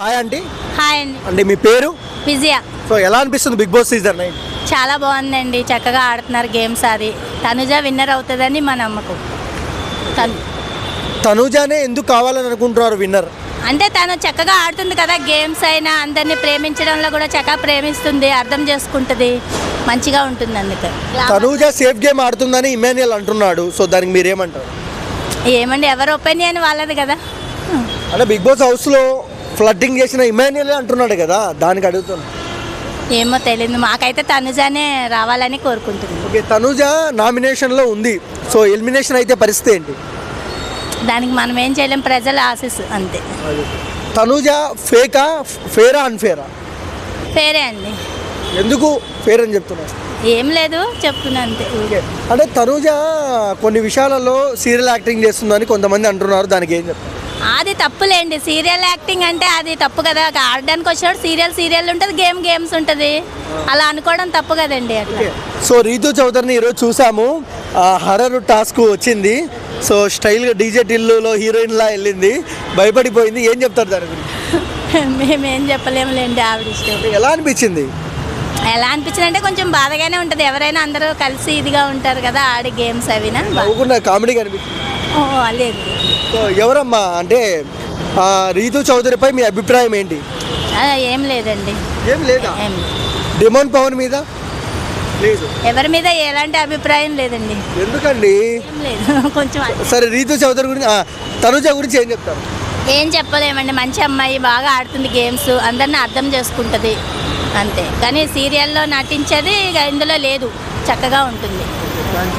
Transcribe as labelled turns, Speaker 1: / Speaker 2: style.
Speaker 1: Hi అండి
Speaker 2: hi అండి
Speaker 1: అంటే మీ పేరు?
Speaker 2: విజయ.
Speaker 1: సో ఎలా అనిపిస్తుంది బిగ్ బాస్ సీజన్ నైన్?
Speaker 2: చాలా బాగుందండి. చక్కగా ఆడుతున్నారు గేమ్స్ అది. తనుజ విన్నర్ అవుతుందని మా నమ్మకం. తను.
Speaker 1: తనూజానే ఎందుకు కావాలని అనుకుంటున్నారు విన్నర్
Speaker 2: అంటే తను చక్కగా ఆడుతుంది కదా గేమ్స్ అయినా అందరినీ ప్రేమించడంలో కూడా చక్కగా ప్రేమిస్తుంది అర్థం చేసుకుంటుంది మంచిగా ఉంటుంది అందుకే.
Speaker 1: తనూజ సేఫ్ గేమ్ ఆడుతుందని ఇమాన్యుయల్ అంటున్నాడు. సో దానికి మీరేమంటారు?
Speaker 2: ఏమండి ఎవరి ఒపీనియన్ వాళ్ళది కదా.
Speaker 1: అంటే బిగ్ బాస్ హౌస్లో ఫ్లడ్డింగ్ చేసిన ఇమాన్యుయల్ అంటున్నాడు కదా దానికి అడుగుతున్నాను
Speaker 2: ఏమో తెలియదు మాకైతే తనుజానే రావాలని కోరుకుంటుంది
Speaker 1: ఓకే తనూజ నామినేషన్లో ఉంది. సో ఎలిమినేషన్ అయితే పరిస్థితి ఏంటి?
Speaker 2: దానికి మనం ఏం చేయలేం ప్రజల ఆశీస్ అంతే.
Speaker 1: తనూజ ఫేకా ఫేరా అన్ఫేరా?
Speaker 2: పేరే అండి.
Speaker 1: ఎందుకు ఫేర్ అని చెప్తున్నారు?
Speaker 2: ఏం లేదు చెప్తున్నా అంతే.
Speaker 1: అంటే తనూజ కొన్ని విషయాలలో సీరియల్ యాక్టింగ్ చేస్తుందని కొంతమంది అంటున్నారు దానికి ఏం చెప్తారు?
Speaker 2: అది తప్పులేండి. సీరియల్ యాక్టింగ్ అంటే అది తప్పు కదా. ఆడడానికి వచ్చినప్పుడు సీరియల్ సీరియల్ ఉంటుంది గేమ్ గేమ్స్ ఉంటుంది. అలా అనుకోవడం తప్పు కదండి అట్లా.
Speaker 1: సో రీతు చౌదరిని ఈరోజు చూసాము. ఆ, హర్రర్ టాస్క్ వచ్చింది. సో స్టైల్గా డీజే టిల్లులో హీరోయిన్లా వెళ్ళింది. భయపడిపోయింది. ఏం చెప్తారు దాని
Speaker 2: మేమేం చెప్పలేములేండి ఆవిడ ఇష్టం.
Speaker 1: ఎలా అనిపించింది?
Speaker 2: ఎలా అనిపించింది అంటే కొంచెం బాధగానే ఉంటుంది. ఎవరైనా అందరూ కలిసి ఇదిగా ఉంటారు కదా ఆడి గేమ్స్ అవినా.
Speaker 1: కామెడీగా అనిపించింది
Speaker 2: ఓ, లేదు.
Speaker 1: సో ఎవరమ్మా? అంటే రీతు చౌదరిపై మీ అభిప్రాయం ఏంటి?
Speaker 2: ఏం లేదండి.
Speaker 1: ఏం లేదా. డిమోన్ పవన్ మీద? లేదు.
Speaker 2: ఎవరి మీద ఎలాంటి అభిప్రాయం లేదండి.
Speaker 1: ఎందుకండి?
Speaker 2: కొంచెం
Speaker 1: సరే రీతు చౌదరి గురించి తనుజ గురించి ఏం చెప్తారు?
Speaker 2: ఏం చెప్పలేమండి. మంచి అమ్మాయి బాగా ఆడుతుంది గేమ్స్. అందరిని అర్థం చేసుకుంటుంది. అంతే. కానీ సీరియల్లో నటించేది ఇందులో లేదు. చక్కగా ఉంటుంది.